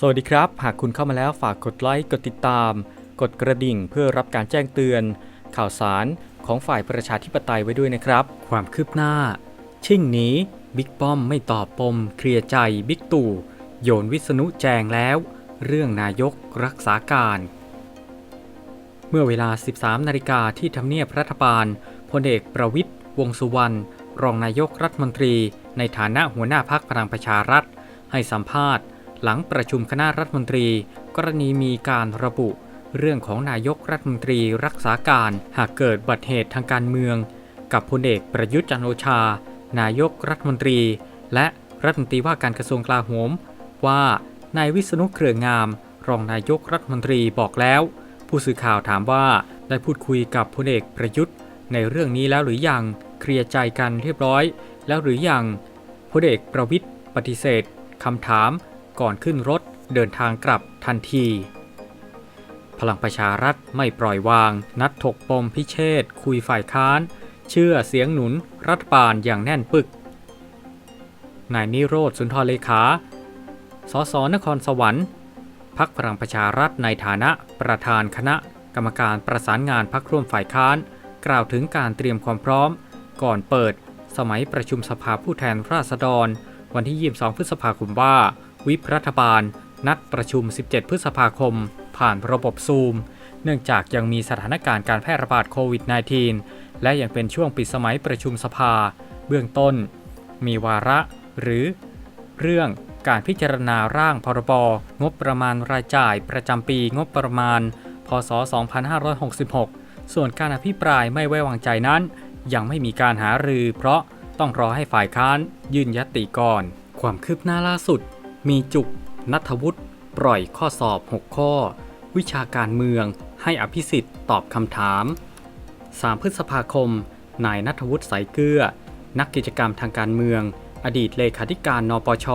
สวัสดีครับ หากคุณเข้ามาแล้วฝากกดไลค์ กดติดตาม กดกระดิ่งเพื่อรับการแจ้งเตือน ข่าวสารของฝ่ายประชาธิปไตยไว้ด้วยนะครับ ความคืบหน้า ชิ่งหนี้บิ๊กป้อมไม่ตอบปม เคลียร์ใจบิ๊กตู่ โยนวิษณุแจงแล้ว เรื่องนายกรักษาการ เมื่อเวลา 13 นาฬิกาที่ทำเนียบรัฐบาลพลเอกประวิทย์วงสุวรรณรองนายกรัฐมนตรี ในฐานะหัวหน้าพักพลังประชารัฐ ให้สัมภาษณ์ หลังประชุมคณะรัฐมนตรี กรณีมีการระบุ เรื่องของนายกรัฐมนตรีรักษาการหากเกิดบัติเหตุทางการเมือง กับพลเอกประยุทธ์จันโอชา นายกรัฐมนตรี และรัฐมนตรีว่าการกระทรวงกลาโหม ว่านายวิษณุเครืองาม รองนายกรัฐมนตรีบอกแล้ว ผู้สื่อข่าวถามว่าได้พูดคุยกับพลเอกประยุทธ์ ในเรื่องนี้แล้วหรือยังเคลียร์ใจกันเรียบร้อย แล้วหรือยังพลเอกประวิทย์ปฏิเสธคำถาม ก่อนขึ้นรถเดินทางกลับทันที พลังประชารัฐไม่ปล่อยวาง นัดถกปมพิเชษคุยฝ่ายค้าน เชื่อเสียงหนุนรัฐบาลอย่างแน่นปึก นายนิโรธสุนทรเลขา สสนครสวรรค์พักพลังประชารัฐในฐานะประธานคณะกรรมการประสานงานพักร่วมฝ่ายค้าน กล่าวถึงการเตรียมความพร้อม ก่อนเปิด สมัยประชุมสภาผู้แทนราษฎร วันที่ 22 พฤษภาคมว่า วิปรัฐบาล นัดประชุม 17 พฤษภาคม ผ่านระบบซูม เนื่องจากยังมีสถานการณ์การแพร่ระบาดโควิด -19 และยังเป็นช่วงปิดสมัยประชุมสภา เบื้องต้น มีวาระ หรือ เรื่องการพิจารณาร่างพรบงบประมาณรายจ่ายประจำปีงบประมาณ พศ 2566 ส่วนการอภิปรายไม่ไว้วางใจนั้น ยังไม่มีการหารือ เพราะต้องรอให้ฝ่ายค้านยื่นยติก่อน ความคืบหน้าล่าสุด มีจุกนัทวุฒิปล่อยข้อสอบ 6 ข้อ วิชาการเมืองให้อภิสิทธิ์ตอบคำถาม 3 พฤษภาคม นายนัทวุฒิสายเกลือ นักกิจกรรมทางการเมือง อดีตเลขาธิการนปช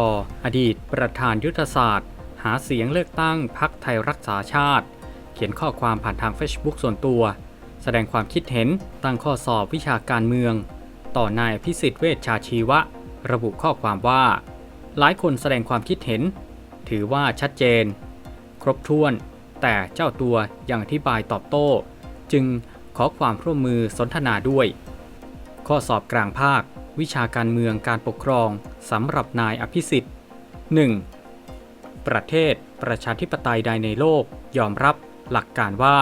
อดีตประธานยุทธศาสตร์ หาเสียงเลือกตั้งพักไทยรักษาชาติ เขียนข้อความผ่านทาง Facebook ส่วนตัว แสดงความคิดเห็นตั้งข้อสอบวิชาการเมือง ต่อนายพิสิทธิ์เวชชาชีวะ ระบุข้อความว่า หลายคนแสดงความคิดเห็น ถือว่าชัดเจน ครบถ้วน แต่เจ้าตัวยังอธิบายตอบโต้ จึงขอความร่วมมือสนทนาด้วย ข้อสอบกลางภาค วิชาการเมืองการปกครองสำหรับนายอภิสิทธิ์ 1. ประเทศประชาธิปไตยใดในโลกยอมรับหลักการว่า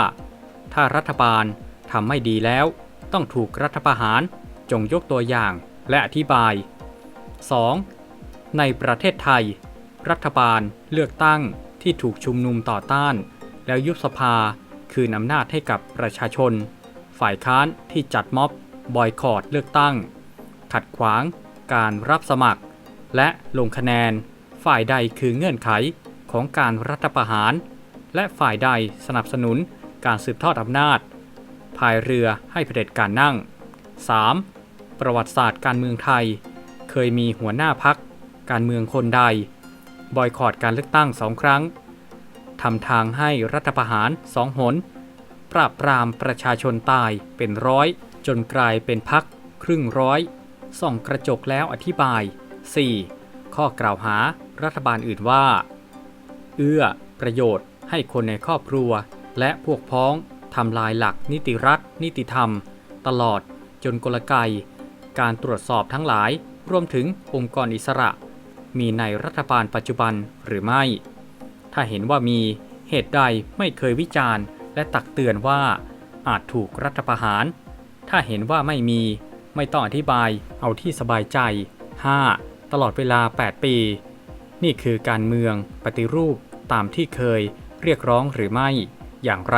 ถ้ารัฐบาลทำไม่ดีแล้ว ต้องถูกรัฐประหารจงยกตัวอย่างและอธิบาย 2. ในประเทศไทย รัฐบาลเลือกตั้งที่ถูกชุมนุมต่อต้าน แล้วยุบสภาคืนอำนาจให้กับประชาชน ฝ่ายค้านที่จัดม็อบบอยคอรดเลือกตั้ง ขัดขวางการรับสมัคร และลงคะแนน ฝ่ายใดคือเงื่อนไขของการรัฐประหาร และฝ่ายใดสนับสนุนการสืบทอดอำนาจพายเรือให้เผด็จการนั่ง 3. ประวัติศาสตร์การเมืองไทย เคยมีหัวหน้าพัก การเมืองคนใด บอยคอรดการเลือกตั้งสองครั้งทำทางให้รัฐประหารสองหน ปราบปรามประชาชนตายเป็นร้อย จนกลายเป็นพักครึ่งร้อย ส่องกระจกแล้วอธิบาย 4. ข้อกล่าวหารัฐบาลอื่นว่า เอื้อประโยชน์ให้คนในครอบครัว และพวกพ้องทำลายหลักนิติรัฐ นิติธรรม ตลอดจนกลไกการตรวจสอบทั้งหลาย รวมถึงองค์กรอิสระ มีในรัฐบาลปัจจุบันหรือไม่ ถ้าเห็นว่ามีเหตุใดไม่เคยวิจารณ์ และตักเตือนว่าอาจถูกรัฐประหาร ถ้าเห็นว่าไม่มีไม่ต้องอธิบายเอาที่สบายใจ 5. ตลอดเวลา 8 ปี นี่คือการเมืองปฏิรูปตามที่เคยเรียกร้องหรือไม่ อย่างไร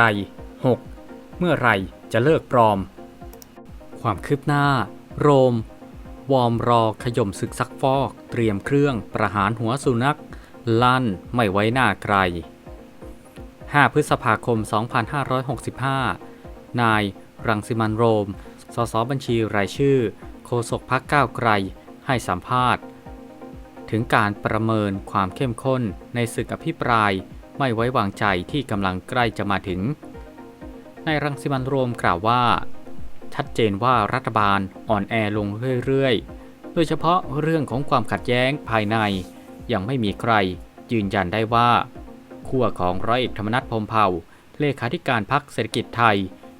6. เมื่อไรจะเลิกปลอม ความคืบหน้า โรม วอร์มรอขย่มศึกซักฟอก เตรียมเครื่องประหารหัวสุนัข ลั่นไม่ไว้หน้าไกล5พฤษภาคม 2565 นาย รังสิมันโรม สสบัญชีรายชื่อ โฆษกพักก้าวไกล ให้สัมภาษณ์ ถึงการประเมินความเข้มข้นในศึกอภิปรายไม่ไว้วางใจที่กำลังใกล้จะมาถึง นายรังสิมันโรมกล่าวว่า ชัดเจนว่ารัฐบาลอ่อนแอลงเรื่อยๆ โดยเฉพาะเรื่องของความขัดแย้งภายใน ยังไม่มีใครยืนยันได้ว่าขั้วของร้อยเอกธรรมนัฐพรมเผ่า เลขาธิการพรรคเศรษฐกิจไทย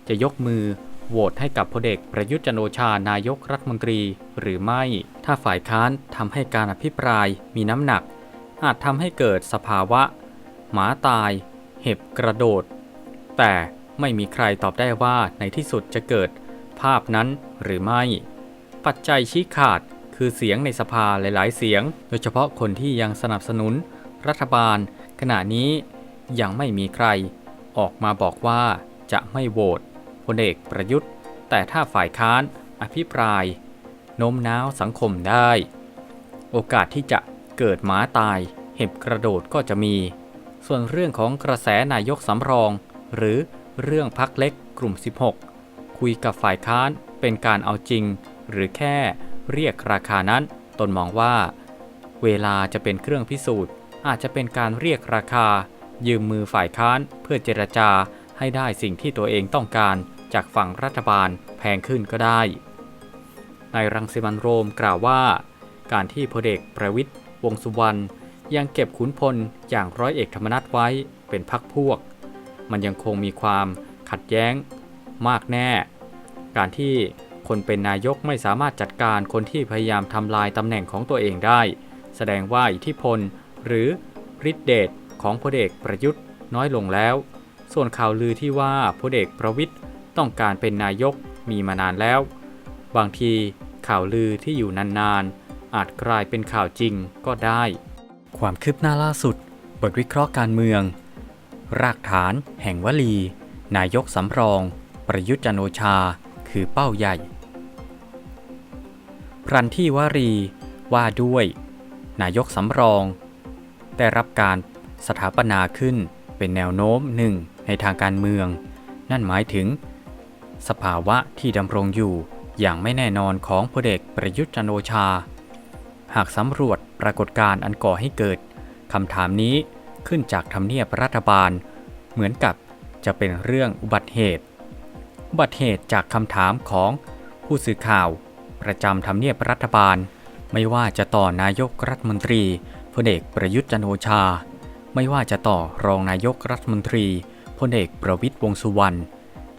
จะยกมือโหวตให้กับพลเอกประยุทธ์จันโอชานายกรัฐมนตรีหรือไม่ ถ้าฝ่ายค้านทำให้การอภิปรายมีน้ำหนัก อาจทำให้เกิดสภาวะ หมาตาย เห็บกระโดด แต่ไม่มีใครตอบได้ว่าในที่สุดจะเกิด ภาพนั้นหรือไม่ ปัจจัยชี้ขาดคือเสียงในสภาหลาย ๆ เสียง โดยเฉพาะคนที่ยังสนับสนุน รัฐบาล ขณะนี้ยังไม่มีใคร ออกมาบอกว่าจะไม่โหวตพลเอกประยุทธ์ แต่ถ้าฝ่ายค้านอภิปรายโน้มน้าวสังคมได้ โอกาสที่จะเกิดหมาตาย เห็บกระโดดก็จะมี ส่วนเรื่องของกระแสนายกสำรอง หรือเรื่องพักเล็กกลุ่ม 16 คุยกับฝ่ายค้านเป็นการเอาจริง หรือแค่เรียกราคานั้น ตนมองว่า เวลาจะเป็นเครื่องพิสูจน์ อาจจะเป็นการเรียกราคา ยืมมือฝ่ายค้านเพื่อเจรจาให้ได้สิ่งที่ตัวเองต้องการ จากฝั่งรัฐบาลแพงขึ้นก็ได้ ในายรังสิมันโรมกล่าวว่า การที่พลเอกประวิทย์วงษ์สุวรรณยังเก็บขุนพลอย่างร้อยเอกธรรมนัฐไว้เป็นพักพวก มันยังคงมีความขัดแย้ง มากแน่ การที่คนเป็นนายกไม่สามารถจัดการคนที่พยายามทำลายตำแหน่งของตัวเองได้ แสดงว่าอิทธิพล หรือฤทธิเดชของพลเอกประยุทธ์น้อยลงแล้ว ส่วนข่าวลือที่ว่าพลเอกประวิทย์ต้องการเป็นนายกมีมานานแล้ว บางทีข่าวลือที่อยู่นานๆ อาจกลายเป็นข่าวจริงก็ได้ ความคืบหน้าล่าสุด บทวิเคราะห์การเมือง รากฐานแห่งวลี นายกสำรอง ประยุทธ์จันโอชา คือเป้าใหญ่ พรันที่วรีว่าด้วย นายกสำรอง ได้รับการสถาปนาขึ้นเป็นแนวโน้มหนึ่งในทางการเมือง นั่นหมายถึง สภาวะที่ดำรงอยู่อย่างไม่แน่นอนของพลเอกประยุทธ์จันโอชา หากสำรวจปรากฏการณ์อันก่อให้เกิดคำถามนี้ขึ้นจากทำเนียบรัฐบาล เหมือนกับจะเป็นเรื่องอุบัติเหตุ อุบัติเหตุจากคำถามของผู้สื่อข่าว ประจำทำเนียบรัฐบาล ไม่ว่าจะต่อนายกรัฐมนตรีพลเอกประยุทธ์จันโอชา ไม่ว่าจะต่อรองนายกรัฐมนตรีพลเอกประวิตยวงสุวรรณ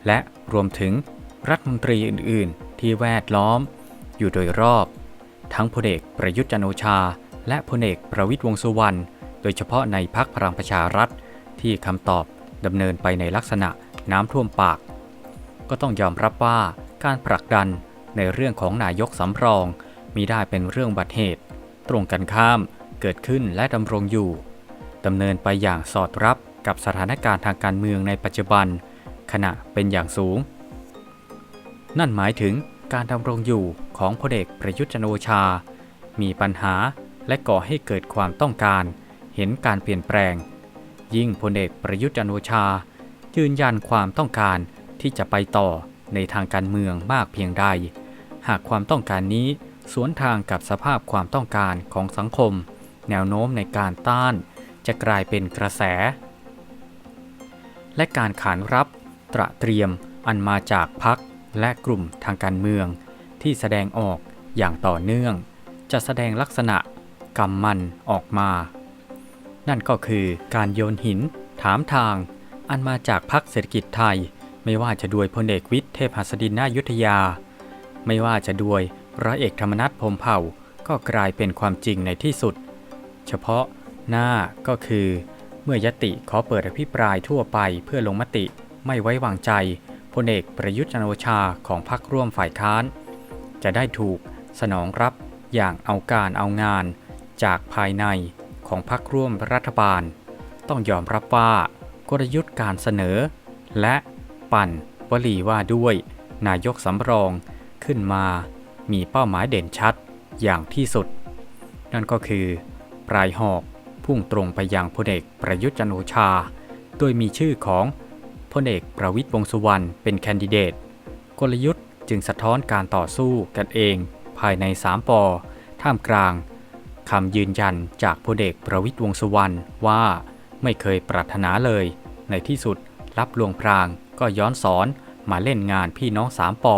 และรวมถึงรัฐมนตรีอื่น ๆ ที่แวดล้อม อยู่โดยรอบ ทั้งพลเอกประยุทธ์จันโอชา และพลเอกประวิตยวงสุวรรณโดยเฉพาะในพักพลังประชารัฐที่คำตอบดำเนินไปในลักษณะน้ำท่วมปาก ก็ต้องยอมรับว่าการผลักดันในเรื่องของนายกสำรองมีได้เป็นเรื่องบัติเหตุ ตรงกันข้ามเกิดขึ้นและดำรงอยู่ดำเนินไปอย่างสอดรับกับสถานการณ์ทางการเมืองในปัจจุบัน ขณะเป็นอย่างสูง นั่นหมายถึงการดำรงอยู่ของพลเอกประยุทธ์จันโอชา มีปัญหาและก่อให้เกิดความต้องการ เห็นการเปลี่ยนแปลง ยิ่งพลเอกประยุทธ์จันโอชา ยืนยันความต้องการ ที่จะไปต่อในทางการเมืองมากเพียงใด หากความต้องการนี้สวนทางกับสภาพความต้องการของสังคม แนวโน้มในการต้านจะกลายเป็นกระแส และการขานรับตระเตรียมอันมาจากพักและกลุ่มทางการเมือง ที่แสดงออกอย่างต่อเนื่อง จะแสดงลักษณะกำมันออกมา นั่นก็คือการโยนหิน ถามทาง อันมาจากพักเศรษฐกิจไทย ไม่ว่าจะด้วยพลเอกวิทย์เทพหัสดินนายุทธยา ไม่ว่าจะด้วยร้อยเอกธรรมนัฐพรมเผ่าก็กลายเป็นความจริงในที่สุด เฉพาะหน้าก็คือ เมื่อยติขอเปิดอภิปรายทั่วไปเพื่อลงมติไม่ไว้วางใจพลเอกประยุทธ์จันโอชาของพรรคร่วมฝ่ายค้าน จะได้ถูกสนองรับอย่างเอาการเอางาน จากภายในของพรรคร่วมรัฐบาล ต้องยอมรับว่ากลยุทธ์การเสนอ และ ปั่น วลีว่าด้วย นายกสำรองขึ้นมา มีเป้าหมายเด่นชัดอย่างที่สุด นั่นก็คือ ปลายหอกพุ่งตรงไปยังพลเอกประยุทธ์จันโอชา โดยมีชื่อของพลเอกประวิตยวงสุวรรณเป็นแคนดิเดต กลยุทธ์จึงสะท้อนการต่อสู้กันเองภายใน3ปอท่ามกลางคำยืนยันจากพลเอกประวิตยวงสุวรรณว่าไม่เคยปรารถนาเลย ในที่สุดรับลวงพราง ก็ย้อนสอนมาเล่นงานพี่น้องสามปอ